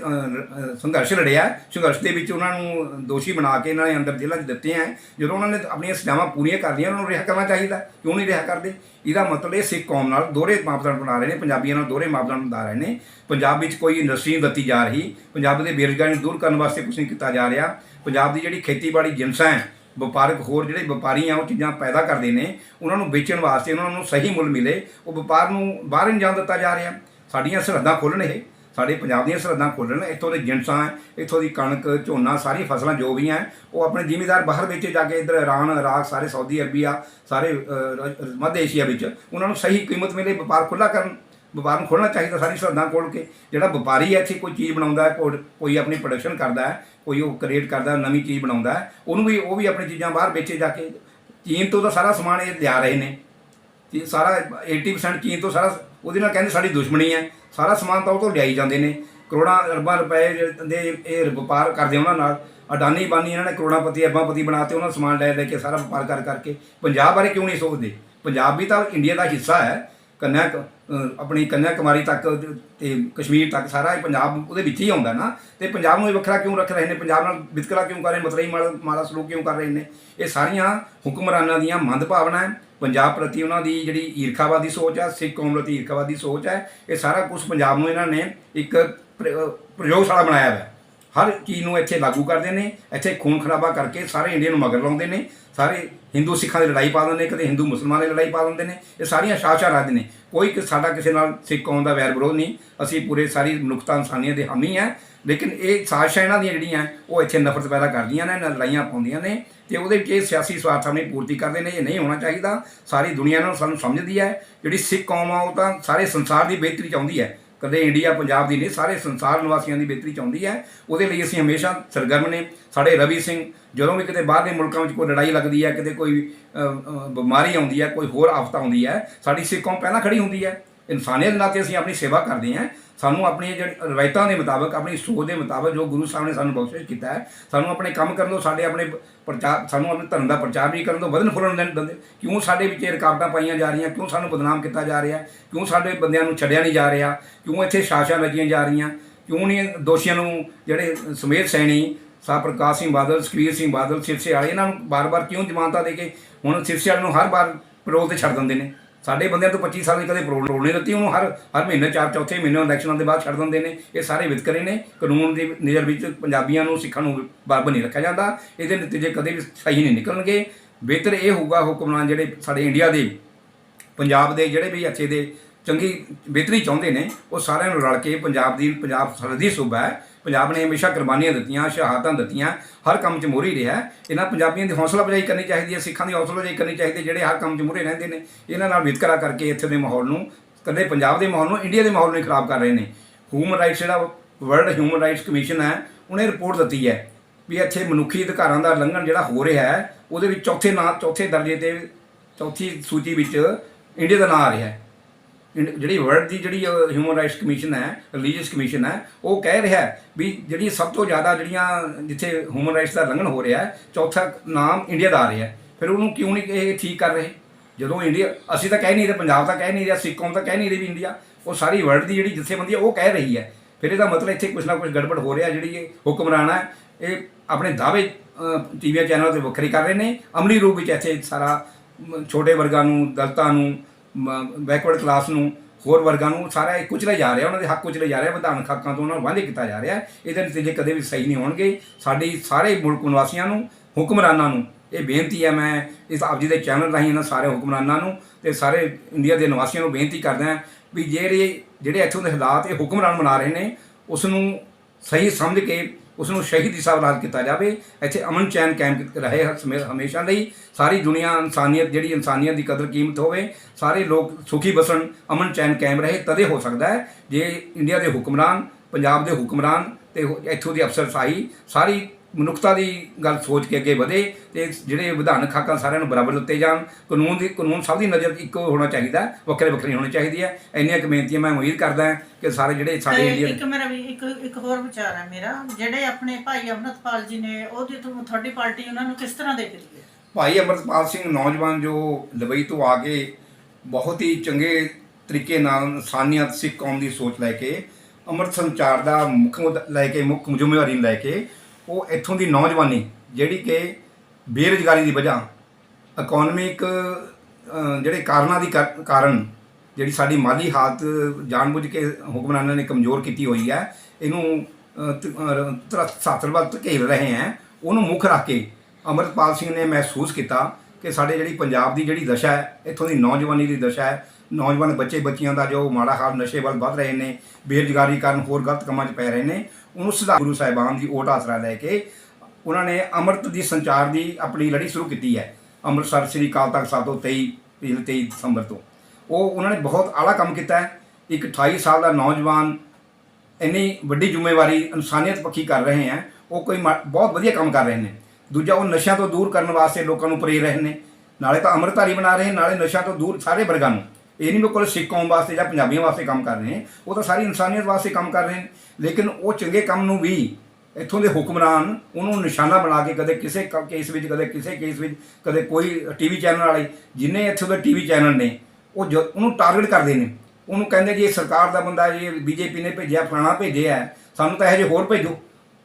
ਸੰਘਰਸ਼ ਲੜਿਆ। ਸੰਘਰਸ਼ ਦੇ ਵਿੱਚ ਉਹਨਾਂ ਨੂੰ ਦੋਸ਼ੀ ਬਣਾ ਕੇ ਇਹਨਾਂ ਨੇ ਅੰਦਰ ਜੇਲ੍ਹਾਂ 'ਚ ਦਿੱਤੇ ਆ। ਜਦੋਂ ਉਹਨਾਂ ਨੇ ਆਪਣੀਆਂ ਸਜ਼ਾਵਾਂ ਪੂਰੀਆਂ ਕਰ ਲਈਆਂ ਉਹਨਾਂ ਨੂੰ ਰਿਹਾ ਕਰਨਾ ਚਾਹੀਦਾ। ਕਿਉਂ ਨਹੀਂ ਰਿਹਾ ਕਰਦੇ? ਇਹਦਾ ਮਤਲਬ ਇਹ ਸਿੱਖ ਕੌਮ ਨਾਲ ਦੋਹਰੇ ਮਾਪਦੰਡ ਬਣਾ ਰਹੇ ਨੇ, ਪੰਜਾਬੀਆਂ ਨਾਲ ਦੋਹਰੇ ਮਾਪਦੰਡ ਬਣਾ ਰਹੇ ਨੇ। ਪੰਜਾਬ ਵਿੱਚ ਕੋਈ ਇੰਡਸਟਰੀ ਨਹੀਂ ਦਿੱਤੀ ਜਾ ਰਹੀ। ਪੰਜਾਬ ਦੇ ਬੇਰੁਜ਼ਗਾਰੀ ਨੂੰ ਦੂਰ ਕਰਨ ਵਾਸਤੇ ਕੁਝ ਨਹੀਂ ਕੀਤਾ ਜਾ ਰਿਹਾ। ਪੰਜਾਬ ਦੀ ਜਿਹੜੀ ਖੇਤੀਬਾੜੀ ਜਿੰਸਾਂ ਹੈ, ਵਪਾਰਕ ਹੋਰ ਜਿਹੜੇ ਵਪਾਰੀ ਆ, ਉਹ ਚੀਜ਼ਾਂ ਪੈਦਾ ਕਰਦੇ ਨੇ। ਉਹਨਾਂ ਨੂੰ ਵੇਚਣ ਵਾਸਤੇ ਉਹਨਾਂ ਨੂੰ ਸਹੀ ਮੁੱਲ ਮਿਲੇ। ਉਹ ਵਪਾਰ ਨੂੰ ਬਾਹਰ ਨਹੀਂ ਜਾਣ ਦਿੱਤਾ ਜਾ ਰਿਹਾ। ਸਾਡੀਆਂ ਸਰਹੱਦਾਂ ਖੋਲ੍ਹਣ ਇਹ। ਸਾਡੇ ਪੰਜਾਬ ਦੀਆਂ ਸਰਹੱਦਾਂ ਖੋਲ੍ਹਣ, ਇੱਥੋਂ ਦੇ ਜਿੰਸਾਂ ਇੱਥੋਂ ਦੀ ਕਣਕ, ਝੋਨਾ ਸਾਰੀ ਫਸਲਾਂ ਜੋ ਵੀ ਹੈ, ਉਹ ਆਪਣੇ ਜ਼ਿਮੀਦਾਰ ਬਾਹਰ ਵੇਚੇ ਜਾ ਕੇ ਇੱਧਰ ਇਰਾਨ, ਇਰਾਕ, ਸਾਰੇ ਸਾਊਦੀ ਅਰਬੀਆ, ਸਾਰੇ ਮੱਧ ਏਸ਼ੀਆ ਵਿੱਚ ਉਹਨਾਂ ਨੂੰ ਸਹੀ ਕੀਮਤ ਮਿਲੇ, ਵਪਾਰ ਖੁੱਲਾ ਕਰਨ, ਵਪਾਰ ਨੂੰ ਖੋਲ੍ਹਣਾ ਚਾਹੀਦਾ ਸਾਰੀ ਸਰਹੱਦਾਂ ਖੋਲ੍ਹ ਕੇ, ਜਿਹੜਾ ਵਪਾਰੀ ਹੈ, ਇੱਥੇ ਕੋਈ ਚੀਜ਼ ਬਣਾਉਂਦਾ ਹੈ, ਕੋਈ- ਆਪਣੀ ਪ੍ਰੋਡਕਸ਼ਨ ਕਰਦਾ ਹੈ, ਕੋਈ ਉਹ ਕ੍ਰੀਏਟ ਕਰਦਾ, ਨਵੀਂ ਚੀਜ਼ ਬਣਾਉਂਦਾ ਹੈ, ਉਹਨੂੰ ਵੀ, ਉਹ ਵੀ ਆਪਣੀ ਚੀਜ਼ਾਂ ਬਾਹਰ ਵੇਚੇ ਜਾ ਕੇ, ਚੀਨ ਤੋਂ ਤਾਂ ਸਾਰਾ ਸਮਾਨ ਇਹ ਲਿਆ ਰਹੇ ਨੇ ਸਾਰਾ 80% ਚੀਨ ਤੋਂ ਸਾਰਾ ਉਹਦੇ ਨਾਲ ਕਹਿੰਦੇ ਸਾਡੀ ਦੁਸ਼ਮਣੀ ਹੈ। ਸਾਰਾ ਸਮਾਨ ਤਾਂ ਉਹ ਤੋਂ ਲਿਆਈ ਜਾਂਦੇ ਨੇ। ਕਰੋੜਾਂ ਅਰਬਾਂ ਰੁਪਏ ਦੇ ਇਹ ਵਪਾਰ ਕਰਦੇ ਉਹਨਾਂ ਨਾਲ। ਅਡਾਨੀ ਬਾਨੀ ਇਹਨਾਂ ਨੇ ਕਰੋੜਾਪਤੀ, ਅਰਬਾਂਪਤੀ ਬਣਾਤੇ ਉਹਨਾਂ ਦਾ ਸਮਾਨ ਲੈ ਲੈ ਕੇ ਸਾਰਾ ਵਪਾਰ ਕਰ ਕਰਕੇ। ਪੰਜਾਬ ਬਾਰੇ ਕਿਉਂ ਨਹੀਂ ਸੋਚਦੇ? ਪੰਜਾਬ ਵੀ ਤਾਂ ਇੰਡੀਆ ਦਾ ਹਿੱਸਾ ਹੈ। ਕੰਨਿਆ ਆਪਣੀ ਕੰਨਿਆ ਕੁਮਾਰੀ ਤੱਕ ਤੇ ਕਸ਼ਮੀਰ ਤੱਕ ਸਾਰਾ ਇਹ ਪੰਜਾਬ ਉਹਦੇ ਵਿੱਚ ਹੀ ਆਉਂਦਾ ਨਾ। ਤੇ ਪੰਜਾਬ ਨੂੰ ਇਹ ਵੱਖਰਾ ਕਿਉਂ ਰੱਖ ਰਹੇ ਨੇ? ਪੰਜਾਬ ਨਾਲ ਵਿਤਕਰਾ ਕਿਉਂ ਕਰ ਰਹੇ ਮਤਲਬ ਮਾੜਾ ਮਾੜਾ ਸਲੂਕ ਕਿਉਂ ਕਰ ਰਹੇ ਨੇ? ਇਹ ਸਾਰੀਆਂ ਹੁਕਮਰਾਨਾਂ ਦੀਆਂ ਮੰਦਭਾਵਨਾ ਹੈ। ਪੰਜਾਬ ਪ੍ਰਤੀ ਉਹਨਾਂ ਦੀ ਜਿਹੜੀ ਈਰਖਾਵਾਦੀ ਸੋਚ ਆ, ਸਿੱਖ ਕੌਮ ਪ੍ਰਤੀ ਈਰਖਾਵਾਦੀ ਸੋਚ ਹੈ ਇਹ ਸਾਰਾ ਕੁਝ ਪੰਜਾਬ ਨੂੰ ਇਹਨਾਂ ਨੇ ਇੱਕ ਪ੍ਰਯੋਗਸ਼ਾਲਾ ਬਣਾਇਆ ਹੋਇਆ। ਹੈ ਹਰ ਚੀਜ਼ ਨੂੰ ਇੱਥੇ ਲਾਗੂ ਕਰਦੇ ਨੇ, ਇੱਥੇ ਖੂਨ ਖਰਾਬਾ ਕਰਕੇ ਸਾਰੇ ਇੰਡੀਆ ਨੂੰ ਮਗਰ ਲਾਉਂਦੇ ਨੇ, ਸਾਰੇ ਹਿੰਦੂ ਸਿੱਖਾਂ ਦੀ ਲੜਾਈ ਪਾ ਦਿੰਦੇ ਨੇ, ਕਦੇ ਹਿੰਦੂ ਮੁਸਲਮਾਨਾਂ ਦੀ ਲੜਾਈ ਪਾ ਦਿੰਦੇ ਨੇ, ਇਹ ਸਾਰੀਆਂ ਸਾਜ਼ਿਸ਼ਾਂ ਰੱਖਦੇ ਨੇ। ਕੋਈ ਸਾਡਾ ਕਿਸੇ ਨਾਲ ਸਿੱਖ ਕੌਮ ਦਾ ਵੈਰ ਵਿਰੋਧ ਨਹੀਂ, ਅਸੀਂ ਪੂਰੇ ਸਾਰੀ ਮਨੁੱਖਤਾ ਇਨਸਾਨੀਅਤ ਦੇ ਹਾਮੀ ਹੈ, ਲੇਕਿਨ ਇਹ ਸਾਜ਼ਿਸ਼ਾਂ ਇਹਨਾਂ ਦੀਆਂ ਜਿਹੜੀਆਂ, ਉਹ ਇੱਥੇ ਨਫ਼ਰਤ ਪੈਦਾ ਕਰਦੀਆਂ ਨੇ ਲੜਾਈਆਂ ਪਾਉਂਦੀਆਂ ਨੇ, ਤੇ ਉਹਦੇ ਵਿੱਚ ਇਹ ਸਿਆਸੀ ਸਵਾਰਥ ਆਪਣੀ ਪੂਰਤੀ ਕਰਦੇ ਨੇ, ਇਹ ਨਹੀਂ ਹੋਣਾ ਚਾਹੀਦਾ, ਸਾਰੀ ਦੁਨੀਆ ਨੂੰ ਸਾਨੂੰ ਸਮਝਦੀ ਹੈ, ਜਿਹੜੀ ਸਿੱਖ ਕੌਮ ਆ, ਉਹ ਤਾਂ ਸਾਰੇ ਸੰਸਾਰ ਦੀ ਬਿਹਤਰੀ ਚਾਹੁੰਦੀ ਹੈ। ਕਦੇ ਇੰਡੀਆ, ਪੰਜਾਬ ਦੀ ਨਹੀਂ, ਸਾਰੇ ਸੰਸਾਰ ਨਿਵਾਸੀਆਂ ਦੀ ਬਿਹਤਰੀ ਚਾਹੁੰਦੀ ਹੈ। ਉਹਦੇ ਲਈ ਅਸੀਂ ਹਮੇਸ਼ਾ ਸਰਗਰਮ ਨੇ। ਸਾਡੇ ਰਵੀ ਸਿੰਘ, ਜਦੋਂ ਵੀ ਕਿਤੇ ਬਾਹਰਲੇ ਮੁਲਕਾਂ ਵਿੱਚ ਕੋਈ ਲੜਾਈ ਲੱਗਦੀ ਹੈ, ਕਿਤੇ ਕੋਈ ਬਿਮਾਰੀ ਆਉਂਦੀ ਹੈ, ਕੋਈ ਹੋਰ ਆਫਤ ਆਉਂਦੀ ਹੈ, ਸਾਡੀ ਸਿੱਖੋਂ ਪਹਿਲਾਂ ਖੜੀ ਹੁੰਦੀ ਹੈ। ਇਨਸਾਨੀਅਤ ਦੇ ਨਾਤੇ ਅਸੀਂ ਆਪਣੀ ਸੇਵਾ ਕਰਦੇ ਹਾਂ। ਸਾਨੂੰ ਆਪਣੀ ਜਿਹੜੀ ਰਵਾਇਤਾਂ ਦੇ ਮੁਤਾਬਕ, ਆਪਣੀ ਸੋਚ ਦੇ ਮੁਤਾਬਕ ਜੋ ਗੁਰੂ ਸਾਹਿਬ ਨੇ ਸਾਨੂੰ ਬਖਸ਼ਿਸ਼ ਕੀਤਾ ਹੈ, ਸਾਨੂੰ ਆਪਣੇ ਕੰਮ ਕਰਨ ਤੋਂ, ਸਾਡੇ ਆਪਣੇ ਪ੍ਰਚਾਰ, ਸਾਨੂੰ ਆਪਣੇ ਧਰਮ ਦਾ ਪ੍ਰਚਾਰ ਵੀ ਕਰਨ ਤੋਂ ਵਧਨ ਫੁੱਲਣ ਨਹੀਂ ਦਿੰਦੇ। ਕਿਉਂ ਸਾਡੇ ਵਿੱਚ ਇਹ ਰੁਕਾਵਟਾਂ ਪਾਈਆਂ ਜਾ ਰਹੀਆਂ? ਕਿਉਂ ਸਾਨੂੰ ਬਦਨਾਮ ਕੀਤਾ ਜਾ ਰਿਹਾ? ਕਿਉਂ ਸਾਡੇ ਬੰਦਿਆਂ ਨੂੰ ਛੱਡਿਆ ਨਹੀਂ ਜਾ ਰਿਹਾ? ਕਿਉਂ ਇੱਥੇ ਸ਼ਾਸ਼ਾਂ ਲੱਗੀਆਂ ਜਾ ਰਹੀਆਂ? ਕਿਉਂ ਨਹੀਂ ਦੋਸ਼ੀਆਂ ਨੂੰ ਜਿਹੜੇ ਸਮੇਤ ਸੈਣੀ ਸਾਹਿਬ ਪ੍ਰਕਾਸ਼ ਸਿੰਘ ਬਾਦਲ, ਸੁਖਬੀਰ ਸਿੰਘ ਬਾਦਲ, ਸਿਰਸੇ ਵਾਲੇ, ਇਹਨਾਂ ਨੂੰ ਬਾਰ-ਬਾਰ ਕਿਉਂ ਜ਼ਮਾਨਤਾਂ ਦੇ ਕੇ ਹੁਣ ਸਿਰਸੇ ਵਾਲੇ ਨੂੰ ਹਰ ਵਾਰ ਪਰੋਲ ਤੇ ਛੱਡ ਦਿੰਦੇ ਨੇ? ਸਾਡੇ ਬੰਦਿਆਂ ਤੋਂ 25 ਸਾਲ ਦੀ ਕਦੇ ਪਰੋਲ ਪਰੋਲ ਨਹੀਂ ਦਿੱਤੀ, ਉਹਨੂੰ ਹਰ ਹਰ ਮਹੀਨੇ ਚਾਰ ਚੌਥੇ ਮਹੀਨੇ ਇਲੈਕਸ਼ਨਾਂ ਦੇ ਬਾਅਦ ਛੱਡ ਦਿੰਦੇ ਨੇ। ਇਹ ਸਾਰੇ ਵਿਤਕਰੇ ਨੇ। ਕਾਨੂੰਨ ਦੀ ਨਜ਼ਰ ਵਿੱਚ ਪੰਜਾਬੀਆਂ ਨੂੰ, ਸਿੱਖਾਂ ਨੂੰ ਬਰਬ ਨਹੀਂ ਰੱਖਿਆ ਜਾਂਦਾ। ਇਹਦੇ ਨਤੀਜੇ ਕਦੇ ਵੀ ਸਹੀ ਨਹੀਂ ਨਿਕਲਣਗੇ। ਬਿਹਤਰ ਇਹ ਹੋਊਗਾ ਹੁਕਮਰਾਨ ਜਿਹੜੇ ਸਾਡੇ ਇੰਡੀਆ ਦੇ, ਪੰਜਾਬ ਦੇ ਜਿਹੜੇ ਵੀ ਅੱਛੇ ਦੇ ਚੰਗੀ, ਬਿਹਤਰੀ ਚਾਹੁੰਦੇ ਨੇ, ਉਹ ਸਾਰਿਆਂ ਨੂੰ ਰਲ ਕੇ ਪੰਜਾਬ ਦੀ, ਪੰਜਾਬ ਸਰਦੀ ਸੂਬਾ ਹੈ। ਪੰਜਾਬ ਨੇ ਹਮੇਸ਼ਾ ਕੁਰਬਾਨੀਆਂ ਦਿੱਤੀਆਂ, ਸ਼ਹਾਦਤਾਂ ਦਿੱਤੀਆਂ, ਹਰ ਕੰਮ 'ਚ ਮੋਹਰੀ ਰਿਹਾ ਇਹਨਾਂ ਪੰਜਾਬੀਆਂ ਦੀ ਹੌਸਲਾ ਅਫਜ਼ਾਈ ਕਰਨੀ ਚਾਹੀਦੀ ਹੈ, ਸਿੱਖਾਂ ਦੀ ਹੌਸਲਾ ਅਫਜ਼ਾਈ ਕਰਨੀ ਚਾਹੀਦੀ ਹੈ, ਜਿਹੜੇ ਹਰ ਕੰਮ 'ਚ ਮੋਹਰੇ ਰਹਿੰਦੇ ਨੇ। ਇਹਨਾਂ ਨਾਲ ਵਿਤਕਰਾ ਕਰਕੇ ਇੱਥੇ ਦੇ ਮਾਹੌਲ ਨੂੰ ਕਦੇ ਪੰਜਾਬ ਦੇ ਮਾਹੌਲ ਨੂੰ, ਇੰਡੀਆ ਦੇ ਮਾਹੌਲ ਨੂੰ ਖਰਾਬ ਕਰ ਰਹੇ ਨੇ। ਹਿਊਮਨ ਰਾਈਟਸ ਜਿਹੜਾ ਵਰਲਡ ਹਿਊਮਨ ਰਾਈਟਸ ਕਮਿਸ਼ਨ ਹੈ, ਉਹਨੇ ਰਿਪੋਰਟ ਦਿੱਤੀ ਹੈ ਵੀ ਇੱਥੇ ਮਨੁੱਖੀ ਅਧਿਕਾਰਾਂ ਦਾ ਉਲੰਘਣ ਜਿਹੜਾ ਹੋ ਰਿਹਾ ਹੈ, ਉਹਦੇ ਵਿੱਚ ਚੌਥੇ ਨਾਂ, ਚੌਥੇ ਦਰਜੇ ਤੇ ਚੌਥੀ ਸੂਚੀ ਵਿੱਚ ਇੰਡੀਆ ਦਾ ਨਾਂ ਆ ਰਿਹਾ ਹੈ। ਜਿਹੜੀ ਵਰਲਡ ਦੀ ਜਿਹੜੀ ਹਿਊਮਨ ਰਾਈਟਸ ਕਮਿਸ਼ਨ ਹੈ ਰਿਲੀਜੀਅਸ ਕਮਿਸ਼ਨ ਹੈ, ਉਹ ਕਹਿ ਰਿਹਾ ਵੀ ਜਿਹੜੀ ਸਭ ਤੋਂ ਜ਼ਿਆਦਾ ਜਿਹੜੀਆਂ ਜਿੱਥੇ ਹਿਊਮਨ ਰਾਈਟਸ ਦਾ ਉਲੰਘਣ ਹੋ ਰਿਹਾ ਹੈ, ਚੌਥਾ ਨਾਮ ਇੰਡੀਆ ਦਾ ਆ ਰਿਹਾ ਫਿਰ ਉਹਨੂੰ ਕਿਉਂ ਨਹੀਂ ਇਹ ਠੀਕ ਕਰ ਰਹੇ? ਜਦੋਂ ਇੰਡੀਆ ਅਸੀਂ ਤਾਂ ਕਹਿ ਨਹੀਂ ਰਹੇ, ਪੰਜਾਬ ਤਾਂ ਕਹਿ ਨਹੀਂ ਰਿਹਾ ਸਿੱਖ ਤਾਂ ਕਹਿ ਨਹੀਂ ਰਹੇ ਵੀ ਇੰਡੀਆ ਉਹ ਸਾਰੀ ਵਰਲਡ ਦੀ ਜਿਹੜੀ ਜਥੇਬੰਦੀ ਹੈ, ਉਹ ਕਹਿ ਰਹੀ ਹੈ। ਫਿਰ ਇਹਦਾ ਮਤਲਬ ਇੱਥੇ ਕੁਝ ਨਾ ਕੁਝ ਗੜਬੜ ਹੋ ਰਿਹਾ, ਜਿਹੜੀ ਇਹ ਹੁਕਮਰਾਨ ਹੈ, ਇਹ ਆਪਣੇ ਦਾਅਵੇ ਟੀਵੀ ਚੈਨਲ ਤੇ ਵੱਖਰੇ ਕਰ ਰਹੇ ਨੇ। ਅਮਲੀ ਰੂਪ ਵਿੱਚ ਇੱਥੇ ਸਾਰਾ ਛੋਟੇ ਵਰਗਾਂ ਨੂੰ, ਦਲਤਾਂ ਨੂੰ ਬੈਕਵਰਡ ਕਲਾਸ ਨੂੰ ਹੋਰ ਵਰਗਾਂ ਨੂੰ ਸਾਰਾ ਇਹ ਕੁਚਲਿਆ ਜਾ ਰਿਹਾ, ਉਹਨਾਂ ਦੇ ਹੱਕ ਕੁਚਲੇ ਜਾ ਰਿਹਾ ਵਿਧਾਨਕ ਹੱਕਾਂ ਤੋਂ ਉਹਨਾਂ ਨੂੰ ਵਾਂਝੇ ਕੀਤਾ ਜਾ ਰਿਹਾ। ਇਹਦੇ ਨਤੀਜੇ ਕਦੇ ਵੀ ਸਹੀ ਨਹੀਂ ਹੋਣਗੇ। ਸਾਡੀ ਸਾਰੇ ਮੁਲਕ ਨਿਵਾਸੀਆਂ ਨੂੰ, ਹੁਕਮਰਾਨਾਂ ਨੂੰ, ਇਹ ਬੇਨਤੀ ਹੈ ਮੈਂ ਇਸ ਆਪ ਜੀ ਦੇ ਚੈਨਲ ਰਾਹੀਂ ਇਹਨਾਂ ਸਾਰੇ ਹੁਕਮਰਾਨਾਂ ਨੂੰ ਤੇ ਸਾਰੇ ਇੰਡੀਆ ਦੇ ਨਿਵਾਸੀਆਂ ਨੂੰ ਬੇਨਤੀ ਕਰਦਾ ਹਾਂ ਵੀ ਜਿਹੜੇ ਜਿਹੜੇ ਇੱਥੋਂ ਦੇ ਹਾਲਾਤ ਇਹ ਹੁਕਮਰਾਨ ਬਣਾ ਰਹੇ ਨੇ ਉਸ ਨੂੰ ਸਹੀ ਸਮਝ ਕੇ ਉਸ ਨੂੰ ਸ਼ਹੀਦ ਹਿਸਾਬ ਸਬਲਾਦ ਕੀਤਾ ਜਾਵੇ। ਇੱਥੇ ਅਮਨ ਚੈਨ ਕਾਇਮ ਰਹੇ ਹਮੇਸ਼ਾ ਲਈ। ਸਾਰੀ ਦੁਨੀਆ ਇਨਸਾਨੀਅਤ, ਜਿਹੜੀ ਇਨਸਾਨੀਅਤ ਦੀ ਕਦਰ ਕੀਮਤ ਹੋਵੇ, ਸਾਰੇ ਲੋਕ ਸੁਖੀ ਬਸਣ ਅਮਨ ਚੈਨ ਕਾਇਮ ਰਹੇ, ਤਦੇ ਹੋ ਸਕਦਾ ਹੈ। ਜੇ ਇੰਡੀਆ ਦੇ ਹੁਕਮਰਾਨ, ਪੰਜਾਬ ਦੇ ਹੁਕਮਰਾਨ ਤੇ ਇੱਥੋਂ ਦੀ ਅਫਸਰਸ਼ਾਹੀ ਸਾਰੀ ਮਨੁੱਖਤਾ ਦੀ ਗੱਲ ਸੋਚ ਕੇ ਅੱਗੇ ਵਧੇ ਤੇ ਜਿਹੜੇ ਵਿਧਾਨਕ ਹੱਕਾਂ ਸਾਰਿਆਂ ਨੂੰ ਬਰਾਬਰ ਦਿੱਤੇ ਜਾਣ ਕਾਨੂੰਨ ਦੀ ਕਾਨੂੰਨ ਸਭ ਦੀ ਨਜ਼ਰ ਇੱਕੋ ਹੋਣਾ ਚਾਹੀਦਾ ਵੱਖਰੇ ਵੱਖਰੇ ਹੋਣੇ ਚਾਹੀਦੀ ਹੈ ਇੰਨੀਆਂ ਕਮੇਂਟੀਆਂ ਮੈਂ ਉਮੀਦ ਕਰਦਾ ਹਾਂ ਕਿ ਸਾਰੇ ਜਿਹੜੇ ਸਾਡੇ ਇੰਡੀਆ ਇੱਕ ਮੇਰਾ ਵੀ ਇੱਕ ਇੱਕ ਹੋਰ ਵਿਚਾਰ ਹੈ ਮੇਰਾ ਜਿਹੜੇ ਆਪਣੇ ਭਾਈ ਅਮਰਤਪਾਲ ਜੀ ਨੇ ਉਹਦੀ ਤੋਂ ਤੁਹਾਡੀ ਪਾਰਟੀ ਉਹਨਾਂ ਨੂੰ ਕਿਸ ਤਰ੍ਹਾਂ ਦੇਖ ਰਹੀ ਹੈ? ਭਾਈ ਅਮਰਪਾਲ ਸਿੰਘ ਨੌਜਵਾਨ ਜੋ ਦੁਬਈ ਤੋਂ ਆ ਕੇ ਬਹੁਤ ਹੀ ਚੰਗੇ ਤਰੀਕੇ ਨਾਲ ਇਨਸਾਨੀਅਤ ਸਿੱਖ ਕੌਮ ਦੀ ਸੋਚ ਲੈ ਕੇ ਅੰਮ੍ਰਿਤ ਸੰਚਾਰ ਦਾ ਮੁੱਖ ਲੈ ਕੇ ਮੁੱਖ ਜ਼ਿੰਮੇਵਾਰੀ ਲੈ ਕੇ ਉਹ ਇੱਥੋਂ ਦੀ ਨੌਜਵਾਨੀ, ਜਿਹੜੀ ਕਿ ਬੇਰੁਜ਼ਗਾਰੀ ਦੀ ਵਜ੍ਹਾ ਇਕਨੋਮਿਕ ਜਿਹੜੇ ਕਾਰਨਾਂ ਦੀ ਕਰ- ਕਾਰਨ, ਜਿਹੜੀ ਸਾਡੀ ਮਾਲੀ ਹਾਲਤ ਜਾਣਬੁੱਝ ਕੇ ਹੁਕਮਰਾਨਾਂ ਨੇ ਕਮਜ਼ੋਰ ਕੀਤੀ ਹੋਈ ਹੈ, ਇਹਨੂੰ ਸਾਤਰਵਾਦ ਘੇਰ ਰਹੇ ਹੈ। ਉਹਨੂੰ ਮੁੱਖ ਰੱਖ ਕੇ ਅਮਰਪਾਲ ਸਿੰਘ ਨੇ ਮਹਿਸੂਸ ਕੀਤਾ ਕਿ ਸਾਡੇ ਜਿਹੜੀ ਪੰਜਾਬ ਦੀ ਜਿਹੜੀ ਦਸ਼ਾ ਹੈ, ਇੱਥੋਂ ਦੀ ਨੌਜਵਾਨੀ ਦੀ ਦਸ਼ਾ ਹੈ, ਨੌਜਵਾਨ ਬੱਚੇ ਬੱਚੀਆਂ ਦਾ ਜੋ ਮਾੜਾ ਹਾਲ ਨਸ਼ੇ ਵੱਲ ਵੱਧ ਰਹੇ ਨੇ, ਬੇਰੁਜ਼ਗਾਰੀ ਕਾਰਨ ਹੋਰ ਗਲਤ ਕੰਮਾਂ 'ਚ ਪੈ ਰਹੇ ਨੇ ਉਹਨੂੰ ਸੁਧਾਰ ਗੁਰੂ ਸਾਹਿਬਾਨ ਦੀ ਓਟ ਆਸਰਾ ਲੈ ਕੇ ਉਹਨਾਂ ਨੇ ਅੰਮ੍ਰਿਤ ਦੀ ਸੰਚਾਰ ਦੀ ਆਪਣੀ ਲੜੀ ਸ਼ੁਰੂ ਕੀਤੀ ਹੈ, ਅੰਮ੍ਰਿਤਸਰ ਸ੍ਰੀ ਅਕਾਲ ਤਖਤ ਸਾਹਿਬ ਤੋਂ 23 ਪਿਛਲੇ 23 ਦਸੰਬਰ ਤੋਂ। ਉਹ ਉਹਨਾਂ ਨੇ ਬਹੁਤ ਆਲਾ ਕੰਮ ਕੀਤਾ ਹੈ, ਇੱਕ 28 ਸਾਲ ਦਾ ਨੌਜਵਾਨ ਇੰਨੀ ਵੱਡੀ ਜ਼ਿੰਮੇਵਾਰੀ, ਇਨਸਾਨੀਅਤ ਪੱਖੀ ਕਰ ਰਹੇ ਹੈ, ਉਹ ਕੋਈ ਮਾ- ਬਹੁਤ ਵਧੀਆ ਕੰਮ ਕਰ ਰਹੇ ਨੇ। ਦੂਜਾ, ਉਹ ਨਸ਼ਿਆਂ ਤੋਂ ਦੂਰ ਕਰਨ ਵਾਸਤੇ ਲੋਕਾਂ ਨੂੰ ਪ੍ਰੇਰ ਰਹੇ ਨੇ। ਨਾਲੇ ਤਾਂ ਅੰਮ੍ਰਿਤਧਾਰੀ ਬਣਾ ਰਹੇ ਨਾਲੇ ਨਸ਼ਿਆਂ ਤੋਂ ਦੂਰ ਸਾਰੇ ਵਰਗਾਂ ਨੂੰ। ਇਹ ਨਹੀਂ ਬਿਲਕੁਲ ਸਿੱਖ ਕੌਮ ਵਾਸਤੇ ਜਾਂ ਪੰਜਾਬੀਆਂ ਵਾਸਤੇ ਕੰਮ ਕਰ ਰਹੇ ਨੇ ਉਹ ਤਾਂ ਸਾਰੀ ਇਨਸਾਨੀਅਤ ਵਾਸਤੇ ਕੰਮ ਕਰ ਰਹੇ। ਨੇ ਲੇਕਿਨ ਉਹ ਚੰਗੇ ਕੰਮ ਨੂੰ ਵੀ ਇੱਥੋਂ ਦੇ ਹੁਕਮਰਾਨ, ਉਹਨੂੰ ਨਿਸ਼ਾਨਾ ਬਣਾ ਕੇ ਕਦੇ ਕਿਸੇ ਕ- ਕੇਸ ਵਿੱਚ, ਕਦੇ ਕਿਸੇ ਕੇਸ ਵਿੱਚ, ਕਦੇ ਕੋਈ ਟੀਵੀ ਚੈਨਲ ਵਾਲੇ, ਜਿੰਨੇ ਇੱਥੋਂ ਦੇ ਟੀਵੀ ਚੈਨਲ ਨੇ, ਉਹ ਜ- ਉਹਨੂੰ ਟਾਰਗੇਟ ਕਰਦੇ ਨੇ। ਉਹਨੂੰ ਕਹਿੰਦੇ ਜੀ ਇਹ ਸਰਕਾਰ ਦਾ ਬੰਦਾ ਜੀ ਬੀਜੇਪੀ ਨੇ ਭੇਜਿਆ, ਫਲਾਣਾ ਭੇਜਿਆ ਸਾਨੂੰ ਤਾਂ ਇਹੋ ਜਿਹੇ ਹੋਰ ਭੇਜੋ।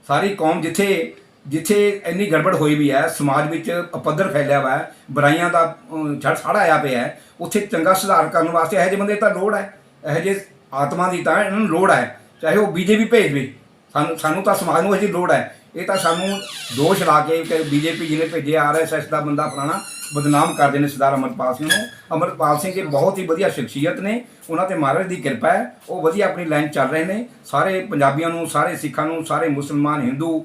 ਸਾਰੀ ਕੌਮ ਜਿੱਥੇ ਜਿੱਥੇ ਇੰਨੀ ਗੜਬੜ ਹੋਈ ਵੀ ਹੈ, ਸਮਾਜ ਵਿੱਚ ਪੱਧਰ ਫੈਲਿਆ ਹੋਇਆ ਹੈ ਬੁਰਾਈਆਂ ਦਾ ਛੜ ਛੜ ਆਇਆ ਪਿਆ ਹੈ, ਉੱਥੇ ਚੰਗਾ ਸੁਧਾਰ ਕਰਨ ਵਾਸਤੇ ਇਹੋ ਜਿਹੇ ਬੰਦੇ ਤਾਂ ਲੋੜ ਹੈ, ਇਹੋ ਜਿਹੇ ਆਤਮਾ ਦੀ ਤਾਂ ਇਹਨਾਂ ਨੂੰ ਲੋੜ ਹੈ, ਚਾਹੇ ਉਹ ਬੀਜੇਪੀ ਭੇਜ ਦੇ ਸਾਨੂੰ ਸਾਨੂੰ ਤਾਂ ਸਮਾਜ ਨੂੰ ਇਹਦੀ ਲੋੜ ਹੈ, ਇਹ ਤਾਂ ਸਾਨੂੰ ਦੋਸ਼ ਲਾ ਕੇ ਕਿ ਬੀਜੇਪੀ ਜਿਹਨੇ ਭੇਜਿਆ ਆਰਐਸਐਸ ਦਾ ਬੰਦਾ ਫਲਾਣਾ, ਬਦਨਾਮ ਕਰਦੇ ਨੇ ਸਰਦਾਰ ਅਮਰਪਾਲ ਸਿੰਘ ਨੂੰ, ਅਮਰਪਾਲ ਸਿੰਘ ਇਹ ਬਹੁਤ ਹੀ ਵਧੀਆ ਸ਼ਖਸੀਅਤ ਨੇ, ਉਹਨਾਂ ਤੇ ਮਹਾਰਾਜ ਦੀ ਕਿਰਪਾ ਹੈ, ਉਹ ਵਧੀਆ ਆਪਣੀ ਲਾਈਨ ਚੱਲ ਰਹੇ ਨੇ, ਸਾਰੇ ਪੰਜਾਬੀਆਂ ਨੂੰ, ਸਾਰੇ ਸਿੱਖਾਂ ਨੂੰ, ਸਾਰੇ ਮੁਸਲਮਾਨ, ਹਿੰਦੂ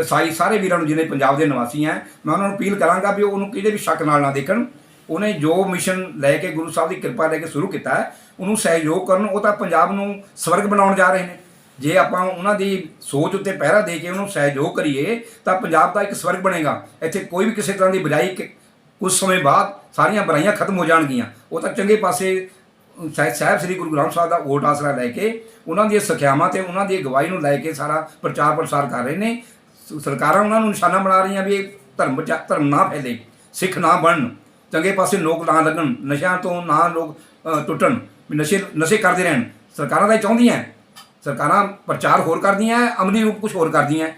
ਈਸਾਈ ਸਾਰੇ ਵੀਰਾਂ ਨੂੰ ਜਿਹਨੇ ਪੰਜਾਬ ਦੇ ਨਿਵਾਸੀ ਹੈ ਮੈਂ ਉਹਨਾਂ ਨੂੰ ਅਪੀਲ ਕਰਾਂਗਾ ਵੀ ਉਹਨੂੰ ਕਿਤੇ ਵੀ ਸ਼ੱਕ ਨਾਲ ਨਾ ਦੇਖਣ। ਉਹਨੇ ਜੋ ਮਿਸ਼ਨ ਲੈ ਕੇ ਗੁਰੂ ਸਾਹਿਬ ਦੀ ਕਿਰਪਾ ਲੈ ਕੇ ਸ਼ੁਰੂ ਕੀਤਾ ਹੈ ਉਹਨੂੰ ਸਹਿਯੋਗ ਕਰਨ, ਉਹ ਤਾਂ ਪੰਜਾਬ ਨੂੰ ਸਵਰਗ ਬਣਾਉਣ ਜਾ ਰਹੇ ਨੇ। ਜੇ ਆਪਾਂ ਉਹਨਾਂ ਦੀ ਸੋਚ ਉੱਤੇ ਪਹਿਰਾ ਦੇ ਕੇ ਉਹਨੂੰ ਸਹਿਯੋਗ ਕਰੀਏ, ਤਾਂ ਪੰਜਾਬ ਦਾ ਇੱਕ ਸਵਰਗ ਬਣੇਗਾ। ਇੱਥੇ ਕੋਈ ਵੀ ਕਿਸੇ ਤਰ੍ਹਾਂ ਦੀ ਬੁਰਾਈ ਕਿ- ਕੁਝ ਸਮੇਂ ਬਾਅਦ ਸਾਰੀਆਂ ਬੁਰਾਈਆਂ ਖਤਮ ਹੋ ਜਾਣਗੀਆਂ। ਉਹ ਤਾਂ ਚੰਗੇ ਪਾਸੇ ਸਾਹਿਬ ਸ੍ਰੀ ਗੁਰੂ ਗ੍ਰੰਥ ਸਾਹਿਬ ਦਾ ਵੋਟ ਆਸਰਾ ਲੈ ਕੇ, ਉਹਨਾਂ ਦੀਆਂ ਸਿੱਖਿਆਵਾਂ ਤੇ ਉਹਨਾਂ ਦੀ ਅਗਵਾਈ ਨੂੰ ਲੈ ਕੇ ਸਾਰਾ ਪ੍ਰਚਾਰ ਪ੍ਰਸਾਰ ਕਰ ਰਹੇ ਨੇ। ਸਰਕਾਰਾਂ ਉਹਨਾਂ ਨੂੰ ਨਿਸ਼ਾਨਾ ਬਣਾ ਰਹੀਆਂ ਵੀ ਇਹ ਧਰਮ ਜਾ- ਧਰਮ ਨਾ ਫੈਲੇ, ਸਿੱਖ ਨਾ ਬਣਨ, ਚੰਗੇ ਪਾਸੇ ਲੋਕ ਨਾ ਲੱਗਣ, ਨਸ਼ਿਆਂ ਤੋਂ ਨਾ ਲੋਕ ਟੁੱਟਣ, ਵੀ ਨਸ਼ੇ ਨਸ਼ੇ ਕਰਦੇ ਰਹਿਣ। ਸਰਕਾਰਾਂ ਤਾਂ ਇਹ ਚਾਹੁੰਦੀਆਂ ਸਰਕਾਰਾਂ ਪ੍ਰਚਾਰ ਹੋਰ ਕਰਦੀਆਂ ਅਮਲੀ ਰੂਪ ਕੁਝ ਹੋਰ ਕਰਦੀਆਂ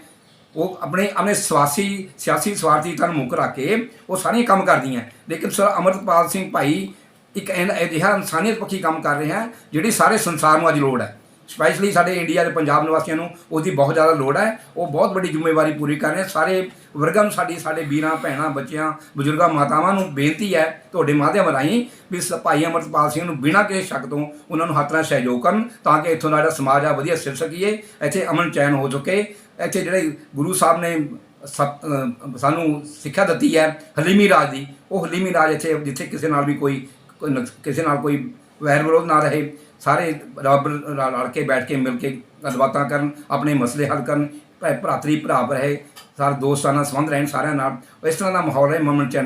ਉਹ ਆਪਣੇ ਆਪਣੇ ਸਵਾਸੀ, ਸਿਆਸੀ ਸਵਾਰਥੀਤਾ ਨੂੰ ਮੁੱਖ ਰੱਖ ਕੇ ਉਹ ਸਾਰੇ ਕੰਮ ਕਰਦੀਆਂ ਲੇਕਿਨ ਸਰ ਅਮਰਪਾਲ ਸਿੰਘ ਭਾਈ ਇੱਕ ਐਨ- ਅਜਿਹਾ ਇਨਸਾਨੀਅਤ ਪੱਖੀ ਕੰਮ ਕਰ ਰਿਹਾ ਹੈ, ਜਿਹੜੀ ਸਾਰੇ ਸੰਸਾਰ ਨੂੰ ਅੱਜ ਲੋੜ ਹੈ। ਸਪੈਸ਼ਲੀ ਸਾਡੇ ਇੰਡੀਆ ਦੇ ਪੰਜਾਬ ਨਿਵਾਸੀਆਂ ਨੂੰ ਉਹਦੀ ਬਹੁਤ ਜ਼ਿਆਦਾ ਲੋੜ ਹੈ। ਉਹ ਬਹੁਤ ਵੱਡੀ ਜ਼ਿੰਮੇਵਾਰੀ ਪੂਰੀ ਕਰ ਰਹੇ ਸਾਰੇ ਵਰਗਾਂ ਨੂੰ ਸਾਡੀ, ਸਾਡੇ ਵੀਰਾਂ, ਭੈਣਾਂ, ਬੱਚਿਆਂ, ਬਜ਼ੁਰਗਾਂ, ਮਾਤਾਵਾਂ ਨੂੰ ਬੇਨਤੀ ਹੈ ਤੁਹਾਡੇ ਮਾਧਿਅਮ ਰਾਹੀਂ ਵੀ ਸ- ਭਾਈ ਅਮਰਪਾਲ ਸਿੰਘ ਨੂੰ ਬਿਨਾਂ ਕਿਸੇ ਸ਼ੱਕ ਤੋਂ ਉਹਨਾਂ ਨੂੰ ਹੱਥ ਨਾਲ ਸਹਿਯੋਗ ਕਰਨ ਤਾਂ ਕਿ ਇੱਥੋਂ ਦਾ ਜਿਹੜਾ ਸਮਾਜ ਆ ਵਧੀਆ ਸਿਰ ਸਕੀਏ। ਇੱਥੇ ਅਮਨ ਚੈਨ ਹੋ ਚੁੱਕੇ। ਇੱਥੇ ਜਿਹੜੇ ਗੁਰੂ ਸਾਹਿਬ ਨੇ ਸਭ- ਸਾਨੂੰ ਸਿੱਖਿਆ ਦਿੱਤੀ ਹੈ ਹਲੀਮੀ ਰਾਜ ਦੀ। ਉਹ ਹਲੀਮੀ ਰਾਜ ਇੱਥੇ, ਜਿੱਥੇ ਕਿਸੇ ਨਾਲ ਵੀ ਕੋਈ ਕਿਸੇ ਨਾਲ ਕੋਈ ਵੈਰ ਵਿਰੋਧ ਨਾ ਰਹੇ। ਸਾਰੇ ਰੱਬ ਨਾਲ ਰਲ ਕੇ ਬੈਠ ਕੇ ਮਿਲ ਕੇ ਗੱਲਬਾਤਾਂ ਕਰਨ, ਆਪਣੇ ਮਸਲੇ ਹੱਲ ਕਰਨ ਭਰਾਤਰੀ ਭਰਾ ਰਹੇ, ਸਾਰੇ ਦੋਸਤਾਨਾ ਸੰਬੰਧ ਰਹਿਣ ਸਾਰਿਆਂ ਨਾਲ, ਇਸ ਤਰ੍ਹਾਂ ਦਾ ਮਾਹੌਲ ਹੈ ਮਮਨ ਚੈਨ